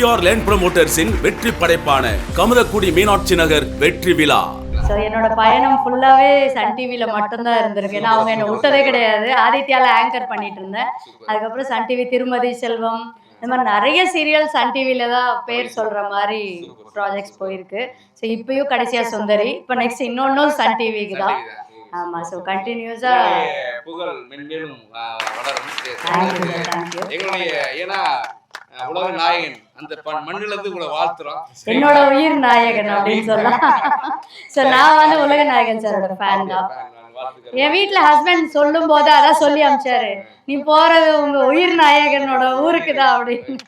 PVR land ப்ரமோட்டர்ஸின் வெற்றி படைப்பான கமதக்குடி மீனாட்சி நகர் வெற்றி விழா. ஸோ என்னோட பயணம் ஃபுல்லாவே சன் டிவியில மட்டும்தான் இருந்திருக்கு. ஏன்னா அவங்க என்னை விட்டதே கிடையாது. ஆதித்யால ஆங்கர் பண்ணிட்டு இருந்தேன். அதுக்கப்புறம் சன் டிவி திருமதி செல்வம். இந்த மாதிரி நிறைய சீரியல் சன் டிவியில தான் பேர் சொல்ற மாதிரி ப்ராஜெக்ட்ஸ் போயிருக்கு. ஸோ இப்பயும் கடைசியா சுந்தரி. இப்போ நெக்ஸ்ட் இன்னொன்னும் சன் டிவிக்கு தான். ஆமா ஸோ கண்டினியூஸா புகழ் மென்மேலும் வளரும். எங்களுடைய ஏன்னா உலக நாயகன். அந்த மண்ணுல இருந்து உங்களை வாழ்த்துறோம் என்னோட உயிர் நாயகன் அப்படின்னு சொல்லலாம். ஸோ நான் வந்து உலக நாயகன் சாரோட ஃபேன் தான். என் வீட்ல ஹஸ்பண்ட் சொல்லும் போது அதான் சொல்லி அமிச்சாரு. நீ போறது உங்க உயிர் நாயகனோட ஊருக்கு தான் அப்படின்னு.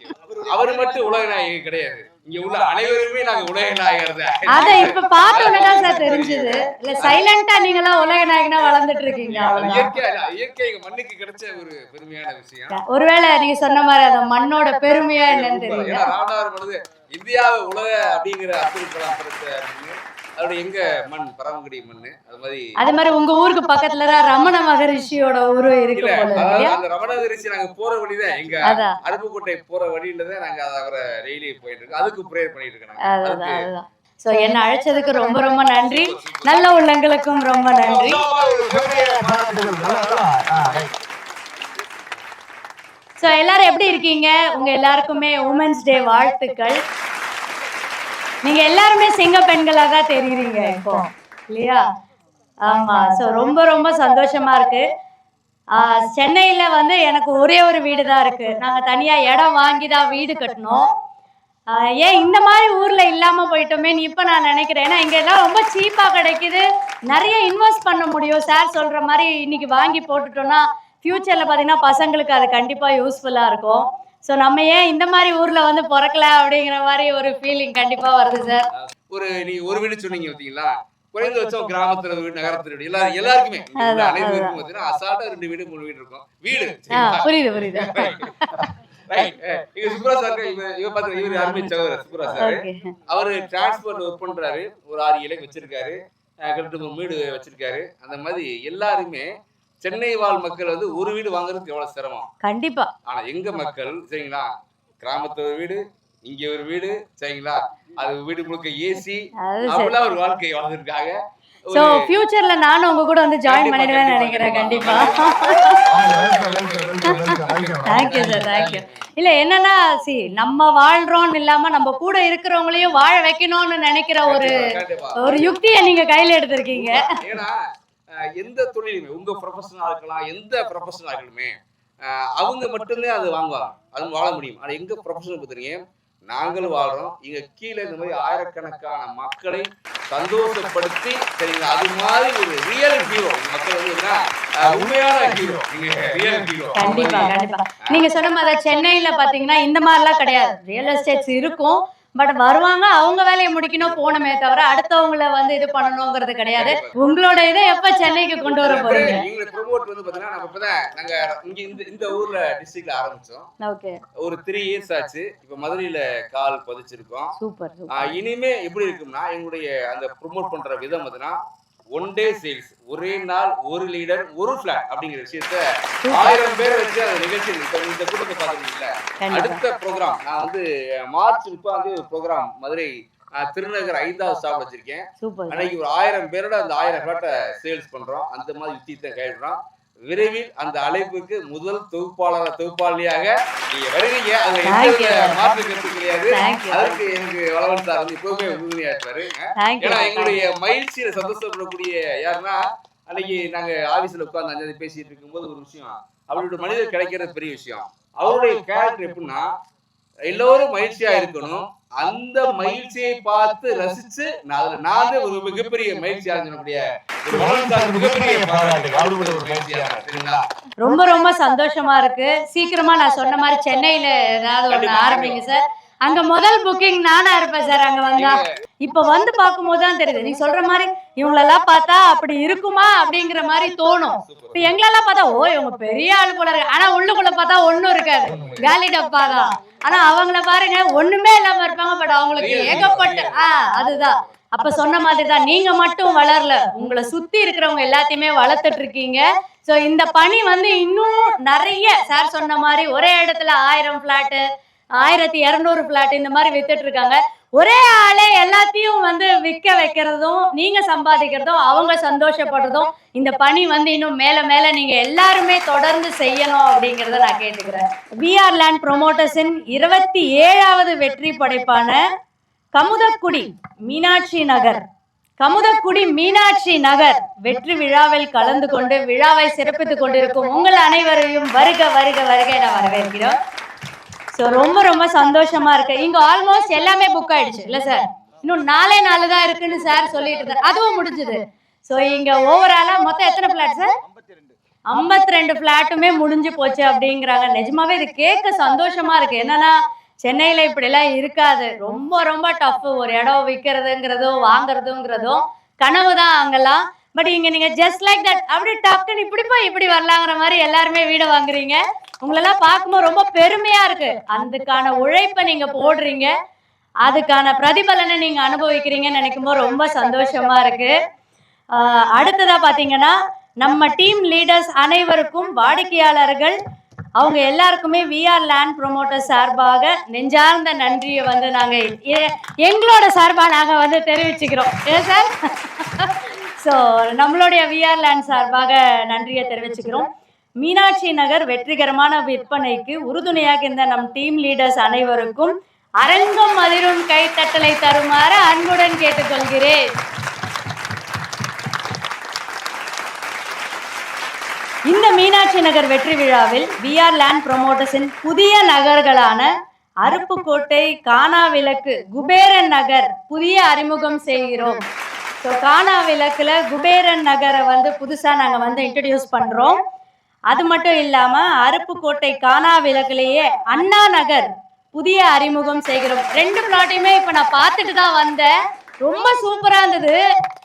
அவர் மட்டும் உலக நாயகன் கிடையாது. இங்க உள்ள அனைவருமே நாங்க உலக நாயகர் அத இப்ப பார்த்தோன்னே தான் சார் தெரிஞ்சது. இல்ல சைலண்டா நீங்களாம் உலக நாயகனா வளர்ந்துட்டு இருக்கீங்க. இயற்கை இயற்கை மண்ணுக்கு கிடைச்ச ஒரு பெருமையான விஷயம். ஒருவேளை நீங்க சொன்ன மாதிரி அந்த மண்ணோட பெருமையா என்னன்னு தெரியல. இந்தியாவை உலக அப்படிங்கிற அப்துல் கலாம் அதோட எங்க மண்? பரமக்குடி மண்ணு. அது மாதிரி அது மாதிரி உங்க ஊருக்கு பக்கத்துல ரமண மகரிஷியோட ஊரு இருக்கு அந்த ரமணகிரிச்சி நாங்க போற வழிதான். எங்க அருப்புக்கோட்டை போற வழியில நாங்க அதை அவரை டெய்லி போயிட்டு இருக்கோம். அதுக்கு ப்ரேயர் பண்ணிட்டு இருக்கோம் சோ என்ன அழைச்சதுக்கு ரொம்ப ரொம்ப நன்றி. நல்ல உள்ளங்களுக்கும் ரொம்ப நன்றி. ஸோ எல்லாரும் எப்படி இருக்கீங்க? உங்க எல்லாருக்குமே உமன்ஸ் டே வாழ்த்துக்கள். நீங்க எல்லாருமே சிங்க பெண்களா தான் தெரியுறீங்க இப்போ. இல்லையா? ஆமா. ஸோ ரொம்ப ரொம்ப சந்தோஷமா இருக்கு. சென்னையில வந்து எனக்கு ஒரே ஒரு வீடு தான் இருக்கு. நாங்க தனியா இடம் வாங்கி தான் வீடு கட்டினோம். ஏன் இந்த மாதிரி ஊர்ல இல்லாம போயிட்டோமேன்னு இப்ப நான் நினைக்கிறேன். ஏன்னா இங்க எல்லாம் ரொம்ப சீப்பா கிடைக்குது. நிறைய இன்வெஸ்ட் பண்ண முடியும். சார் சொல்ற மாதிரி இன்னைக்கு வாங்கி போட்டுட்டோம்னா ஃபியூச்சர்ல பாத்தீங்கன்னா பசங்களுக்கு அது கண்டிப்பா யூஸ்ஃபுல்லா இருக்கும். ஸோ நம்ம ஏன் இந்த மாதிரி ஊர்ல வந்து பிறக்கல அப்படிங்கிற மாதிரி ஒரு ஃபீலிங் கண்டிப்பா வருது சார் ஒரு நீ ஒரு வீடு சொன்னீங்க பாத்தீங்களா? குறைந்தபட்சம் கிராமத்துல ஒரு வீடு நகரத்துல வீடு எல்லா எல்லாருக்குமே. பாத்தீங்கன்னா அசால்ட்டா ரெண்டு வீடு மூணு வீடு இருக்கும். வீடு. புரியுது புரியுது. அவரு டிரான்ஸ்போர்ட் ஒர்க் பண்றாரு. ஒரு ஆறு இலக்கு வச்சிருக்காரு. மூணு வீடு வச்சிருக்காரு. அந்த மாதிரி எல்லாருமே சென்னை வாழ் மக்கள் வந்து ஒரு வீடு வாங்குறதுக்கு எவ்வளவு சிரமம்? கண்டிப்பா. ஆனா எங்க மக்கள்? சரிங்களா? கிராமத்துல ஒரு வீடு இங்க ஒரு வீடு சரிங்களா? அது வீடு முழுக்க ஏசி அப்படிலாம் ஒரு வாழ்க்கை வாழ்ந்திருக்காங்க. ஒரு- ஃபியூச்சர்ல நானும் உங்க கூட வந்து ஜாயின் பண்ணிடுவேன்னு கண்டிப்பா, நினைக்கிறேன் கண்டிப்பா. தேங்க்யூ சார் தேங்க்யூ இல்ல என்னன்னா சி நம்ம வாழ்றோம்னு இல்லாம நம்ம கூட இருக்கிறவங்களையும் வாழ வைக்கணும்னு நினைக்கிற ஒரு. ஒரு யுக்தியை நீங்க கையில எடுத்திருக்கீங்க. எந்த தொழிலுமே உங்க ப்ரொஃபஷனாக இருக்கலாம் எந்த ப்ரொஃபஷனாக இருக்கணுமே அவங்க மட்டுமே அது வாங்குவாங்க. அது வாழ முடியும். ஆனா எங்க ப்ரொஃபஷன் பார்த்துறீங்க நாங்களும் வாழ்றோம். இங்க கீழே இந்த மாதிரி ஆயிரக்கணக்கான மக்களை சந்தோஷப்படுத்தி சரிங்களா? அது மாதிரி ஒரு ரியல் ஹீரோ மக்கள் வந்து என்ன, உண்மையான ஹீரோ நீங்க ரியல் ஹீரோ கண்டிப்பா கண்டிப்பா. நீங்க சொன்ன மாதிரி சென்னையில பாத்தீங்கன்னா இந்த மாதிரிலாம் கிடையாது. ரியல் எஸ்டேட்ஸ் இருக்கும். பட் வருவாங்க அவங்க வேலையை முடிக்கணும் போனமே தவிர அடுத்தவங்கள வந்து இது பண்ணணுங்கிறது கிடையாது. உங்களோட இதை எப்ப சென்னைக்கு கொண்டு வர போறீங்க? ப்ரோமோட் வந்து பாத்தீங்கன்னா நம்ம இப்பதான் நாங்க இங்க இந்த இந்த ஊர்ல டிஸ்ட்ரிக்ட்ல ஆரம்பிச்சோம். ஓகே ஒரு த்ரீ இயர்ஸ் ஆச்சு. இப்ப மதுரையில கால் பதிச்சிருக்கோம். சூப்பர் இனிமே எப்படி இருக்கும்னா எங்களுடைய அந்த ப்ரோமோட் பண்ற விதம் பார்த்தீங்கன்னா ஒன் டே சேல்ஸ் ஒரே நாள் ஒரு லீடர் ஒரு பிளாட் அப்படிங்கிற விஷயத்த ஆயிரம் பேர் வச்சு அந்த நிகழ்ச்சி இந்த கூட்டத்தை கண்டிப்பா. அடுத்த ப்ரோக்ராம் நான் வந்து மார்ச் முப்பதாம் தேதி ஒரு ப்ரோக்ராம் மதுரை திருநகர் ஐந்தாவது ஸ்டாப் வச்சிருக்கேன். அன்னைக்கு ஒரு ஆயிரம் பேரோட அந்த ஆயிரம் பிளாட்டை சேல்ஸ் பண்றோம். அந்த மாதிரி யுத்தியத்தை கைவிடுறோம் விரைவில் அந்த அழைப்புக்கு முதல் தொகுப்பாளர் தொகுப்பாளியாக நீங்க வருவீங்க. அதுல எந்த மாற்று கருத்து கிடையாது. அதற்கு எனக்கு வளவன் சார் வந்து எப்பவுமே உறுதுணையா இருப்பாரு ஏன்னா எங்களுடைய மகிழ்ச்சியில சந்தோஷப்படக்கூடிய யாருன்னா அன்னைக்கு நாங்க ஆபீஸ்ல உட்கார்ந்து அஞ்சாவது பேசிட்டு இருக்கும்போது ஒரு விஷயம். அவருடைய மனிதர் கிடைக்கிறது பெரிய விஷயம். அவருடைய கேரக்டர் எப்படின்னா எல்லோரும் மகிழ்ச்சியா இருக்கணும். அந்த மகிழ்ச்சியை பார்த்து ரசிச்சு நான் ஒரு மிகப்பெரிய மகிழ்ச்சியா. சரிங்களா ரொம்ப ரொம்ப சந்தோஷமா இருக்கு. சீக்கிரமா நான் சொன்ன மாதிரி சென்னையில ஏதாவது ஒண்ணு. ஆரம்பிங்க சார். அங்க முதல் புக்கிங் நானா இருப்பேன் சார் அங்க வந்தா. இப்ப வந்து பார்க்கும்போது தான் தெரியுது. நீங்க சொல்ற மாதிரி இவங்களெல்லாம் பார்த்தா அப்படி இருக்குமா அப்படிங்கிற மாதிரி தோணும். இப்ப எங்களெல்லாம் பார்த்தா ஓ இவங்க பெரிய ஆளு போல இருக்கு ஆனா உள்ளுக்குள்ள பார்த்தா ஒண்ணும் இருக்காது. காலி டப்பா தான். ஆனா அவங்கள பாருங்க ஒண்ணுமே இல்லாம இருப்பாங்க. பட் அவங்களுக்கு ஏகப்பட்ட ஆ அதுதான். அப்ப சொன்ன மாதிரி தான் நீங்க மட்டும் வளரல. உங்களை சுத்தி இருக்கிறவங்க எல்லாத்தையுமே வளர்த்துட்டு இருக்கீங்க. சோ இந்த பணி வந்து இன்னும் நிறைய சார் சொன்ன மாதிரி ஒரே இடத்துல ஆயிரம் பிளாட் ஆயிரத்தி இரநூறு பிளாட் இந்த மாதிரி வித்துட்டு இருக்காங்க. ஒரே ஆளே எல்லாத்தையும் வந்து விற்க வைக்கிறதும் நீங்க சம்பாதிக்கிறதும் அவங்க சந்தோஷப்படுறதும் இந்த பணி வந்து இன்னும் மேல மேல நீங்க எல்லாருமே தொடர்ந்து செய்யணும் அப்படிங்கறத நான் கேட்டுக்கிறேன். பிஆர் லேண்ட் ப்ரொமோட்டர்ஸின் இருபத்தி ஏழாவது வெற்றி படைப்பான கமுதக்குடி மீனாட்சி நகர். கமுதக்குடி மீனாட்சி நகர் வெற்றி விழாவில் கலந்து கொண்டு விழாவை சிறப்பித்துக் கொண்டிருக்கும் உங்கள் அனைவரையும் வருக வருக வருக என வரவேற்கிறோம். ஸோ ரொம்ப ரொம்ப சந்தோஷமா இருக்கு. இங்க ஆல்மோஸ்ட் எல்லாமே புக் ஆயிடுச்சு. இல்ல சார் இன்னும் நாலே நாலு தான் இருக்குன்னு சார் சொல்லிட்டு இருந்தார். அதுவும் முடிஞ்சது. ஸோ இங்க ஓவராலா மொத்தம் எத்தனை பிளாட் சார் ஐம்பத்தி ரெண்டு பிளாட்டுமே முடிஞ்சு போச்சு அப்படிங்கிறாங்க. நிஜமாவே இது கேட்க சந்தோஷமா இருக்கு. என்னன்னா சென்னையில இப்படி எல்லாம் இருக்காது. ரொம்ப ரொம்ப டஃப் ஒரு இடம் விற்கிறதுங்கிறதும் வாங்குறதுங்கிறதும் கனவு தான் அங்கெல்லாம். பட் இங்க நீங்க ஜஸ்ட் லைக் தட் அப்படி டக்குன்னு இப்படி போய் இப்படி வரலாங்கிற மாதிரி எல்லாருமே வீடு வாங்குறீங்க. உங்களெல்லாம் பார்க்கும்போது ரொம்ப பெருமையா இருக்கு. அதுக்கான உழைப்பை நீங்க போடுறீங்க. அதுக்கான பிரதிபலனை நீங்க அனுபவிக்கிறீங்கன்னு நினைக்கும் போது ரொம்ப சந்தோஷமா இருக்கு. அடுத்ததா பாத்தீங்கன்னா நம்ம டீம் லீடர்ஸ் அனைவருக்கும் வாடிக்கையாளர்கள் அவங்க எல்லாருக்குமே விஆர் லேண்ட் ப்ரொமோட்டர் சார்பாக நெஞ்சார்ந்த நன்றியை வந்து நாங்க எ- எங்களோட சார்பா நாங்க வந்து தெரிவிச்சுக்கிறோம். ஏன் சார்? ஸோ நம்மளுடைய விஆர் லேண்ட் சார்பாக நன்றியை தெரிவிச்சுக்கிறோம். மீனாட்சி நகர் வெற்றிகரமான விற்பனைக்கு உறுதுணையாக இருந்த நம் டீம் லீடர்ஸ் அனைவருக்கும் அரங்கம் அதிரும் கைத்தட்டலை தருமாறு அன்புடன் கேட்டுக்கொள்கிறேன். இந்த மீனாட்சி நகர் வெற்றி விழாவில் விஆர் லேண்ட் ப்ரொமோட்டர்ஸின் புதிய நகர்களான அருப்புக்கோட்டை கானாவிளக்கு குபேரன் நகர் புதிய அறிமுகம் செய்கிறோம். ஸோ கானாவிளக்குல குபேரன் நகரை வந்து புதுசாக நாங்கள் வந்து இன்ட்ரடியூஸ் பண்ணுறோம் அது மட்டும் இல்லாமல் அருப்புக்கோட்டை கானாவிளக்குலேயே அண்ணா நகர் புதிய அறிமுகம் செய்கிறோம். ரெண்டு பிளாட்டையுமே இப்போ நான் பார்த்துட்டு தான் வந்தேன். ரொம்ப சூப்பரா இருந்தது.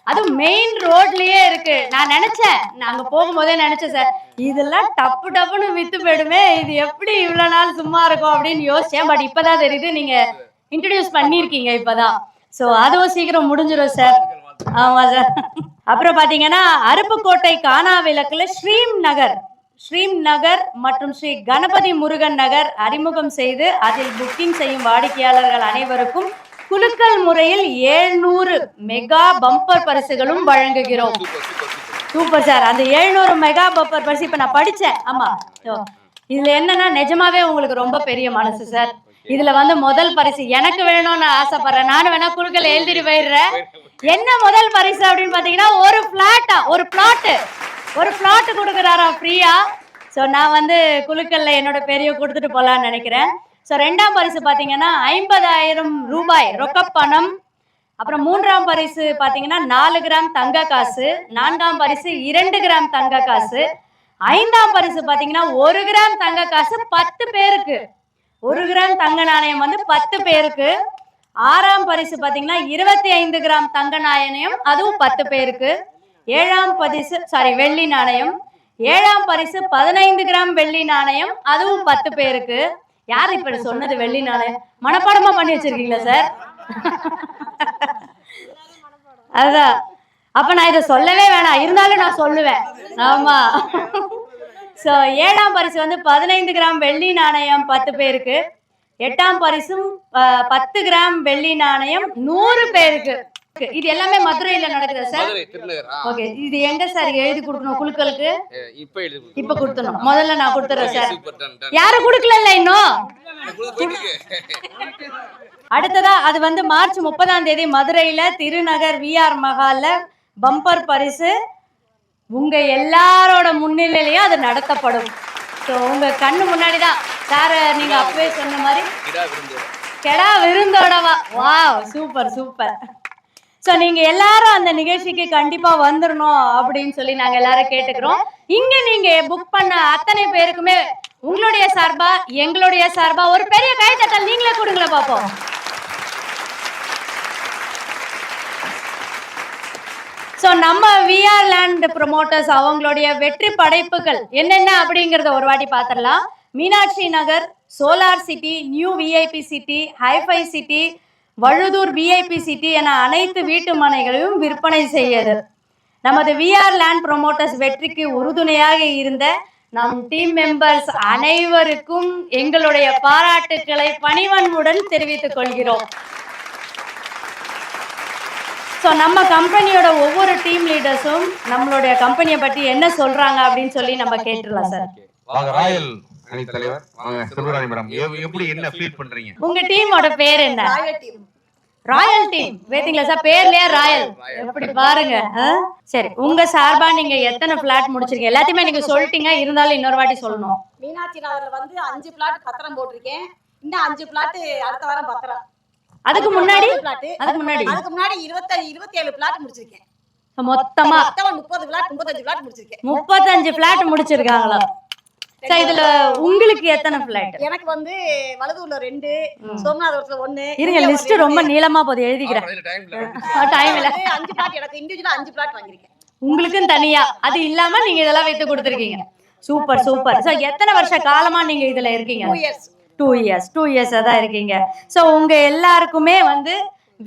அதுவும் மெயின் ரோட்லயே இருக்கு. நான் நினைச்சேன். நாங்க போகும்போதே நினைச்சேன் சார். இதெல்லாம் டப்பு டப்புன்னு வித்து போயிடுமே. இது எப்படி இவ்வளவு நாள் சும்மா இருக்கும் அப்படின்னு யோசிச்சேன். பட் இப்பதான் தெரியுது. நீங்க இன்ட்ரடியூஸ் பண்ணிருக்கீங்க இப்பதான். சோ அதுவும் சீக்கிரம் முடிஞ்சிடும் சார். ஆமா சார். அப்புறம் பாத்தீங்கன்னா அருப்புக்கோட்டை காணாவிளக்குல ஸ்ரீம் நகர். ஸ்ரீம் நகர் மற்றும் ஸ்ரீ கணபதி முருகன் நகர் அறிமுகம் செய்து அதில் புக்கிங் செய்யும் வாடிக்கையாளர்கள் அனைவருக்கும் குலுக்கல் முறையில் ஏழ்நூறு மெகா பம்பர் பரிசுகளும் வழங்குகிறோம். Super sir. அந்த எழுநூறு மெகா பம்பர் பரிசு இப்ப நான் படிச்சேன். ஆமா. இதுல என்னன்னா நிஜமாவே உங்களுக்கு ரொம்ப பெரிய மனசு சார். இதுல வந்து முதல் பரிசு எனக்கு வேணும்னு ஆசைப்படுறேன். நானும் வேணா குழுக்கள் எழுதிட்டு போயிடுறேன். என்ன முதல் பரிசு அப்படின்னு பாத்தீங்கன்னா ஒரு பிளாட்டா ஒரு பிளாட் ஒரு பிளாட் கொடுக்குறாராம் ஃப்ரீயா ஸோ நான் வந்து குழுக்கல்ல என்னோட பெரிய கொடுத்துட்டு போகலான்னு நினைக்கிறேன். ஸோ ரெண்டாம் பரிசு பார்த்தீங்கன்னா ஐம்பதாயிரம் ரூபாய் ரொக்க பணம். அப்புறம் மூன்றாம் பரிசு பார்த்தீங்கன்னா நாலு கிராம் தங்க காசு. நான்காம் பரிசு இரண்டு கிராம் தங்க காசு. ஐந்தாம் பரிசு பார்த்தீங்கன்னா ஒரு கிராம் தங்க காசு பத்து பேருக்கு. ஒரு கிராம் தங்க நாணயம் வந்து பத்து பேருக்கு. ஆறாம் பரிசு பார்த்தீங்கன்னா இருபத்தி ஐந்து கிராம் தங்க நாணயம் அதுவும் பத்து பேருக்கு. ஏழாம் பரிசு சாரி வெள்ளி நாணயம். ஏழாம் பரிசு பதினைந்து கிராம் வெள்ளி நாணயம். அதுவும் பத்து பேருக்கு. யார் இப்ப சொன்னது வெள்ளி நாணயம்? மனப்பாடமா பண்ணி வச்சிருக்கீங்களா சார் அதான் அப்ப நான் இதை சொல்லவே வேணாம். இருந்தாலும் நான் சொல்லுவேன். ஆமா. ஸோ ஏழாம் பரிசு வந்து பதினைந்து கிராம் வெள்ளி நாணயம் பத்து பேருக்கு. எட்டாம் பரிசும் பத்து கிராம் வெள்ளி நாணயம் நூறு பேருக்கு. இது எல்லாமே மதுரையில நடக்குதா சார் மதுரை திருநகர்? ஆ, ஓகே இது எங்க சார் எழுதி கொடுக்கணும் குழுக்களுக்கு? இப்ப எழுதி. இப்ப கொடுத்தணும் முதல்ல நான் கொடுத்துறேன் சார் யாரும் கொடுக்கல இன்னும்? அடுத்ததா அது வந்து மார்ச் முப்பதாம் தேதி மதுரையில திருநகர் விஆர் மஹால்ல பம்பர் பரிசு. உங்க எல்லாரோட முன்னிலையிலயும் அது நடத்தப்படும். ஸோ உங்க கண்ணு முன்னாடி தான் சார் நீங்க அப்பவே சொன்ன மாதிரி கெடா விருந்தோடவா? வாவ் சூப்பர் சூப்பர் ஸோ நீங்க எல்லாரும் அந்த நிகழ்ச்சிக்கு கண்டிப்பா வந்துடணும் அப்படின்னு சொல்லி நாங்க எல்லாரும் கேட்டுக்கிறோம். இங்க நீங்க புக் பண்ண அத்தனை பேருக்குமே உங்களுடைய சார்பா எங்களுடைய சார்பா ஒரு பெரிய கைத்தட்டல் நீங்களே கொடுங்களேன் பாப்போம். ஸோ நம்ம விஆர் லேண்ட் ப்ரொமோட்டர்ஸ் அவங்களுடைய வெற்றி படைப்புகள் என்னென்ன அப்படிங்கிறத ஒரு வாட்டி பார்த்துடலாம் Meenakshi Nagar solar city new VIP city hi fi city Vazhuthur VIP city என அனைத்து வீட்டு மனைகளையும் விற்பனை செய்யது நமது விஆர் லேண்ட் ப்ரொமோட்டர்ஸ் வெற்றிக்கு உறுதுணையாக இருந்த நம் டீம் மெம்பர்ஸ் அனைவருக்கும் எங்களுடைய பாராட்டுக்களை பணிவன்புடன் தெரிவித்துக் கொள்கிறோம். ஸோ நம்ம கம்பெனியோட ஒவ்வொரு டீம் லீடர்ஸும் நம்மளுடைய கம்பெனியை பற்றி என்ன சொல்றாங்க அப்படின்னு சொல்லி நம்ம கேட்டுடலாம் சார் அணி தலைவர். வாங்க செல்வராணி மேடம் எப்படி என்ன ஃபீல் பண்றீங்க? உங்க டீமோட பேர் என்ன? ராயல் டீம் வேத்தீங்களா சார் பேர்லயே ராயல் எப்படி பாருங்க? சரி உங்க சார்பா நீங்க எத்தனை பிளாட் முடிச்சிருக்கீங்க? எல்லாத்தையுமே நீங்க சொல்லிட்டீங்க இருந்தாலும் இன்னொரு வாட்டி சொல்லணும். மீனாட்சி நகர்ல வந்து அஞ்சு பிளாட் பத்திரம் போட்டிருக்கேன். இன்னும் அஞ்சு பிளாட் அடுத்த வாரம் பத்திரம். அதுக்கு முன்னாடி? அதுக்கு முன்னாடி? அதுக்கு முன்னாடி இருபத்தி இருபத்தி ஏழு பிளாட் முடிச்சிருக்கேன். மொத்தமா? மொத்தம் முப்பது பிளாட் முப்பத்தஞ்சு பிளாட் முடிச்சிருக்கேன். முப்பத்தஞ்சு பிளாட் முடிச்சிருக்காங்களா? சார் இதுல உங்களுக்கு எத்தனை பிளாட் எனக்கு வந்து வலதூர்ல ரெண்டு சோமநாதபுரத்துல ஒண்ணு இருங்க லிஸ்ட். ரொம்ப நீளமா போகுது எழுதிக்கிறேன். டைம்ல டைம் இல்ல. அஞ்சு பிளாட் எனக்கு இண்டிவிஜுவலா அஞ்சு பிளாட் வாங்கியிருக்கேன். உங்களுக்கும் தனியா அது இல்லாம நீங்க இதெல்லாம் வைத்து கொடுத்துருக்கீங்க. சூப்பர் சூப்பர் சார் எத்தனை வருஷ காலமா நீங்க இதுல இருக்கீங்க? டூ இயர்ஸ் டூ இயர்ஸ் தான் இருக்கீங்க. ஸோ உங்க எல்லாருக்குமே வந்து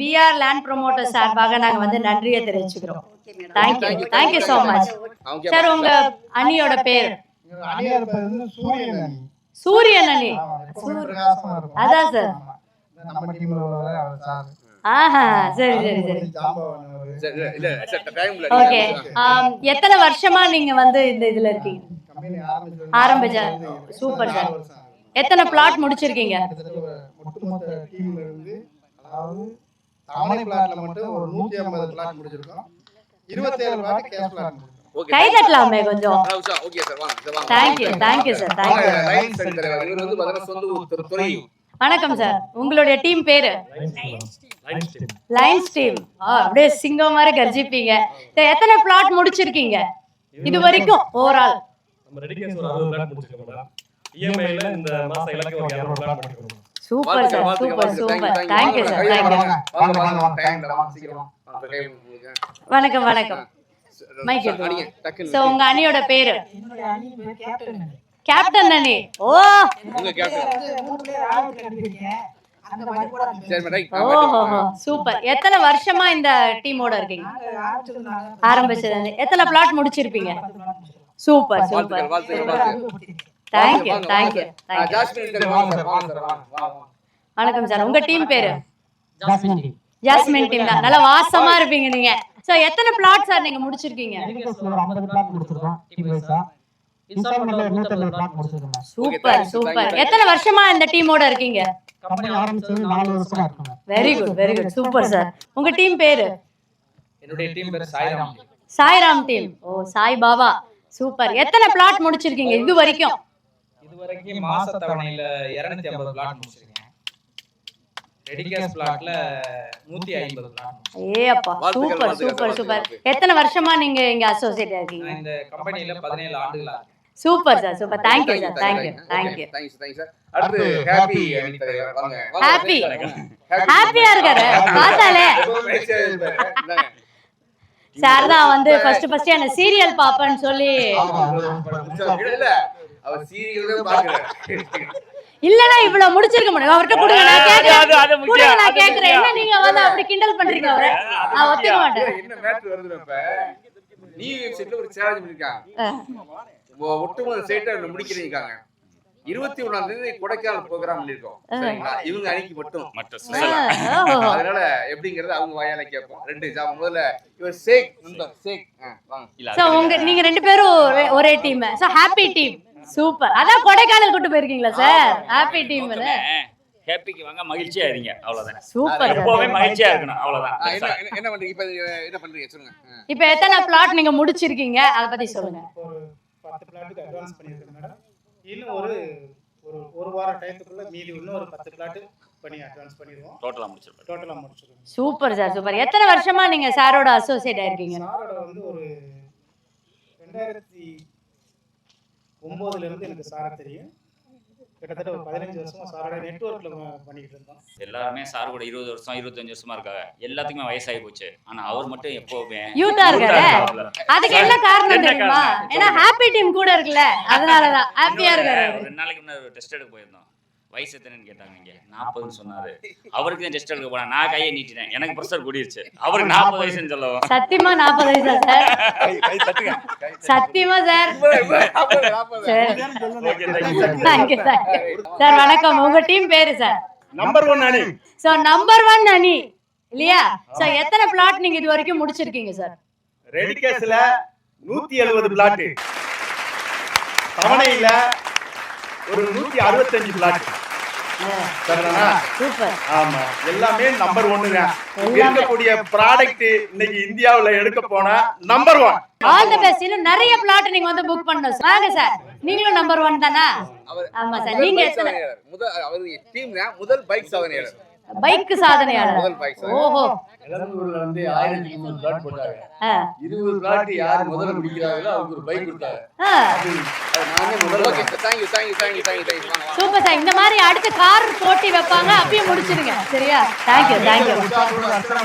விஆர் லேண்ட் ப்ரொமோட்டர் சார்பாக நாங்க வந்து நன்றியை தெரிவிச்சுக்கிறோம். Okay madam thank you thank you so much sir உங்க அணியோட பேர்? சூரியன் அணி. அதான் சார். ஆமா. நம்ம டீம்ல உள்ளவர் அவர் சார் ஆஹா சரி சரி சரி. ஜாம்பவான் அவரு. சரி, இல்ல சரி, டைம்ல ஓகே எத்தனை வருஷமா நீங்க வந்து இந்த இதுல இருக்கீங்க? ஆரம்பிச்ச சூப்பர் சார். எத்தனை பிளாட் முடிச்சிருக்கீங்க? தாமரை பிளாட்ல மட்டும் ஒரு நூத்தி ஐம்பது பிளாட் முடிச்சிருக்கோம். இருபத்தேழு பிளாட் கேஷ் பிளாட் கை தட்டலாமே கொஞ்சம். ஓகே சார் வாங்க சார் வாங்க. Thank you thank you sir thank you line சரி தலைவர். இவர் வந்து பாத்தீங்கன்னா சொந்த ஊர் திரு- துறை வணக்கம் சார் உங்களுடைய டீம் பேரு? லைன்ஸ் டீம் அப்படியே சிங்கம் மாதிரி கர்ஜிப்பீங்க. எத்தனை பிளாட் முடிச்சிருக்கீங்க? இது வரைக்கும் overall super sir super super thank you sir. வணக்கம் வணக்கம். மைக். ஸோ உங்க அணியோட பேரு? கேப்டன் அணி ஓ. சூப்பர் எத்தனை வருஷமா இந்த டீமோட இருக்கீங்க? ஆரம்பிச்சது. எத்தனை plot முடிச்சிருப்பீங்க? Super super thank you thank you. வணக்கம் சார் உங்க டீம் பேரு? Jasmine team. தான். நல்லா வாசமா இருப்பீங்க நீங்க. சோ எத்தனை பிளாட் சார் நீங்க முடிச்சிருக்கீங்க? Super super. எத்தனை வருஷமா இந்த டீமோட இருக்கீங்க? Very good very good super sir. உங்க டீம் பேரு? என்னுடைய டீம் பேர் சாய்ராம். சாய்ராம் டீம் ஓ சாய் பாபா. சூப்பர். எத்தனை பிளாட் முடிச்சிருக்கீங்க இது வரைக்கும்? இது வரைக்கும் மாச தவணையில இருநூத்தி ஐம்பது பிளாட் முடிச்சிருக்கேன் ரெடிகேஸ் பிளாட்ல நூத்தி ஐம்பது பிளாட் ஏ அப்பா சூப்பர் சூப்பர் சூப்பர். எத்தனை வருஷமா நீங்க இங்க அசோசியேட் இருக்கீங்க? நான் இந்த கம்பெனில பதினேழு ஆண்டுகளா இருக்கேன். Super sir super sir thank you thank you, thank you, sir. அடுத்து ஹாப்பி வாங்க. Happy. ஹாப்பியா இருக்காரு. பார்த்தாலே. சார் தான் வந்து ஃபர்ஸ்ட் ஃபர்ஸ்ட் என்ன சீரியல் பாப்பேன்னு சொல்லி இல்ல, சீரியல் தான். இல்லனா இவ்வளவு முடிச்சிருக்க முடியும் அவர்கிட்ட கொடுங்க நான் அது- அது- கேக்குறேன். அது முக்கியம், கொடுங்க நான் கேக்குறேன். என்ன. நீங்க வந்து அப்படி கிண்டல் பண்றீங்க அவரை? நான் ஒத்துக்க மாட்டேன். என்ன மேட்ரு வருது இப்ப? நீ வெப்சைட்ல ஒரு சேலஞ்ச் பண்ணிருக்காங்க ஒ- ஒட்டுமொத்த ஸ்டேட்டை முடிக்கிறீங்க இருபத்தி ஒண்ணாம் தேதி கொடைக்கானல் ப்ரோக்ராம் பண்ணிருக்கோம் சரிங்களா? இவங்க அணிக்கு மட்டும். அதனால எப்படிங்கறது அவங்க வாயால கேட்போம். ரெண்டு ஜா- முதல்ல இவர் சேக் சேக் வாங்க. உங்க நீங்க ரெண்டு பேரும் ஒரே- ஒரே team so happy team super. அதான் கொடைக்கானல் கூட்டு போயிருக்கீங்களா சார் ஹாப்பி டீம் ஹாப்பிக்கு வாங்க மகிழ்ச்சியா இருங்க அவ்வளவுதான்? சூப்பர். எப்பவுமே மகிழ்ச்சியா இருக்கணும் அவ்வளவுதான் என்ன பண்றீங்க? இப்ப என்ன பண்றீங்க? சொல்லுங்க. இப்போ எத்தனை பிளாட் நீங்க முடிச்சிருக்கீங்க? அத பத்தி சொல்லுங்க. ஒரு 10 பிளாட்டுக்கு அட்வான்ஸ் பண்ணிருக்கேன் மேடம் இன்னும் ஒரு ஒரு ஒரு வாரம் டயத்துக்குள்ள மீதி இன்னும் ஒரு 10 பிளாட் பண்ணி அட்வான்ஸ் பண்ணிடுவோம். டோட்டலா முடிச்சிருக்கோம் டோட்டலா முடிச்சிருக்கோம். Super sir super. எத்தனை வருஷமா நீங்க சாரோட அசோசியேட் ஆயிருக்கீங்க? சாரோட வந்து ஒரு 2000 ஒம்போதுலேருந்து எனக்கு சாரை தெரியும். கிட்டத்தட்ட ஒரு பதினஞ்சு வருஷமா சாரோட நெட்ஒர்க்ல பண்ணிட்டு இருந்தோம். எல்லாருமே சார் கூட இருபது வருஷம் இருபத்தஞ்சு வருஷமா இருக்காங்க. எல்லாத்துக்குமே வயசாகி போச்சு. ஆனா அவர் மட்டும் எப்பவுமே யூட்டா இருக்காரு? அதுக்கு என்ன காரணம் தெரியுமா? ஏன்னா ஹாப்பி டீம் கூட இருக்குல்ல. அதனாலதான். ஹாப்பியா இருக்காரு ரெண்டு நாளைக்கு முன்னாடி டெஸ்ட் எடுக்க போயிருந்தோம். வயசு எத்தனைன்னு கேட்டாங்க இங்க நாற்பதுன்னு சொன்னாரு. அவருக்கு தான் டெஸ்ட் எடுக்க போனேன். நான் கையை நீட்டினேன். எனக்கு ப்ரெஷர் கூடிருச்சு. அவருக்கு நாற்பது வயசுன்னு சொல்லவும். சத்தியமா நாற்பது வயசா சார்? சத்தியமா சார்? சார் வணக்கம். உங்க டீம் பேரு சார்? நம்பர் ஒன் அணி. சோ நம்பர் ஒன் அணி இல்லையா? சோ எத்தனை பிளாட் நீங்க இது வரைக்கும் முடிச்சிருக்கீங்க சார்? ரெடி கேஸ்ல நூத்தி எழுபது பிளாட் தவணையில ஒரு நூத்தி அறுபத்தஞ்சு பிளாட் ஆமா. எல்லாமே நம்பர் ஒண்ணுங்க. இருக்கக்கூடிய ப்ராடக்ட் இன்னைக்கு இந்தியாவுல எடுக்க போனா number one all the best இன்னும் நிறைய பிளாட் நீங்க வந்து புக் பண்ணணும். வாங்க சார் நீங்களும் நம்பர் ஒன் தானா? ஆமா சார் நீங்க முதல் அவர் டீம் முதல் பைக் சாதனையாளர் பைக் சாதனையாளர். முதல் பைக் ஓஹோ. இளம்பூர்ல வந்து ஆயிரத்தி முந்நூறு பிளாட் போட்டாங்க. இருபது பிளாட் யார் முதல்ல முடிக்கிறாங்களோ அவங்க ஒரு பைக் கொடுத்தாங்க. Thank you thank you thank you thank you thank you super sir இந்த மாதிரி அடுத்து கார் போட்டி வைப்பாங்க. அப்பயும் முடிச்சிருங்க. சரியா? தேங்க்யூ தேங்க்யூ உற்சாகத்தோடு அத்தனை